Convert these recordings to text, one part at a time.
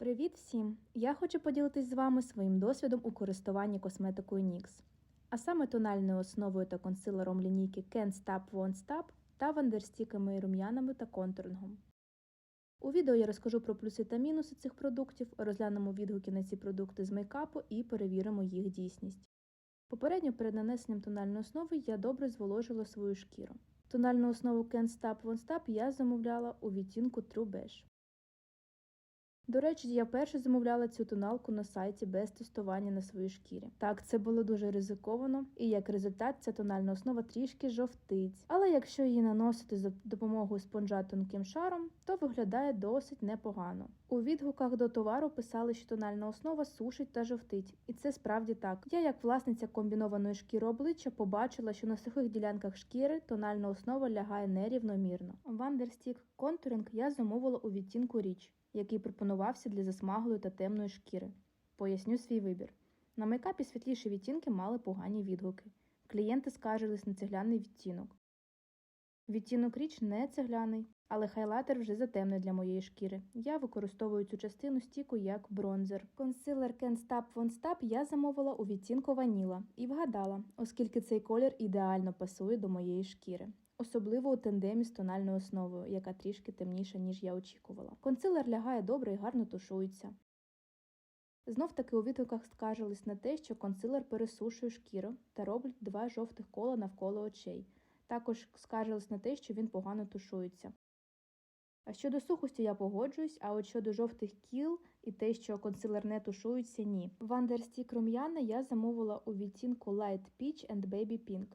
Привіт всім! Я хочу поділитись з вами своїм досвідом у користуванні косметикою NYX, а саме тональною основою та консилером лінійки Can't Stop Won't Stop та вандерстіками рум'янами та контурингом. У відео я розкажу про плюси та мінуси цих продуктів, розглянемо відгуки на ці продукти з мейкапу і перевіримо їх дійсність. Попередньо перед нанесенням тональної основи я добре зволожила свою шкіру. Тональну основу Can't Stop Won't Stop я замовляла у відтінку True Beige. До речі, я перше замовляла цю тоналку на сайті без тестування на своїй шкірі. Так, це було дуже ризиковано, і як результат ця тональна основа трішки жовтить. Але якщо її наносити за допомогою спонжа тонким шаром, то виглядає досить непогано. У відгуках до товару писали, що тональна основа сушить та жовтить, і це справді так. Я, як власниця комбінованої шкіри обличчя, побачила, що на сухих ділянках шкіри тональна основа лягає нерівномірно. Вандерстік контуринг я замовила у відтінку річ який пропонувався для засмаглої та темної шкіри. Поясню свій вибір. На мейкапі світліші відтінки мали погані відгуки. Клієнти скаржились на цегляний відтінок. Відтінок річ не цегляний, але хайлайтер вже затемний для моєї шкіри. Я використовую цю частину стіку як бронзер. Консилер Can't Stop Won't Stop я замовила у відтінку ваніла і вгадала, оскільки цей колір ідеально пасує до моєї шкіри особливо у тандемі з тональною основою, яка трішки темніша, ніж я очікувала. Консилер лягає добре і гарно тушується. Знов таки у відгуках скаржились на те, що консилер пересушує шкіру та робить два жовтих кола навколо очей. Також скаржились на те, що він погано тушується. А щодо сухості я погоджуюсь, а от щодо жовтих кіл і те, що консилер не тушується, ні. Вандерстік рум'яна я замовила у відтінку Light Peach and Baby Pink.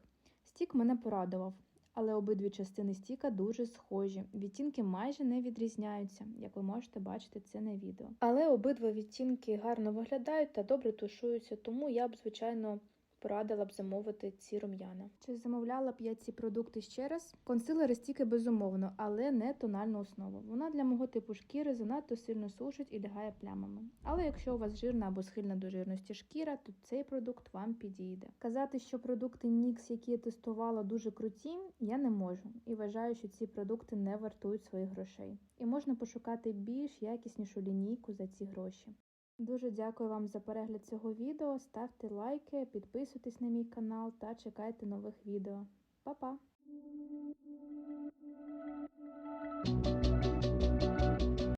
Стік мене порадував але обидві частини стіка дуже схожі. Відтінки майже не відрізняються, як ви можете бачити це на відео. Але обидва відтінки гарно виглядають та добре тушуються, тому я б, звичайно, порадила б замовити ці рум'яна. Чи замовляла б я ці продукти ще раз? Консилери стіки безумовно, але не тональну основу. Вона для мого типу шкіри занадто сильно сушить і лягає плямами. Але якщо у вас жирна або схильна до жирності шкіра, то цей продукт вам підійде. Казати, що продукти NYX, які я тестувала, дуже круті, я не можу і вважаю, що ці продукти не вартують своїх грошей. І можна пошукати більш якіснішу лінійку за ці гроші. Дуже дякую вам за перегляд цього відео. Ставте лайки, підписуйтесь на мій канал та чекайте нових відео. Па-па!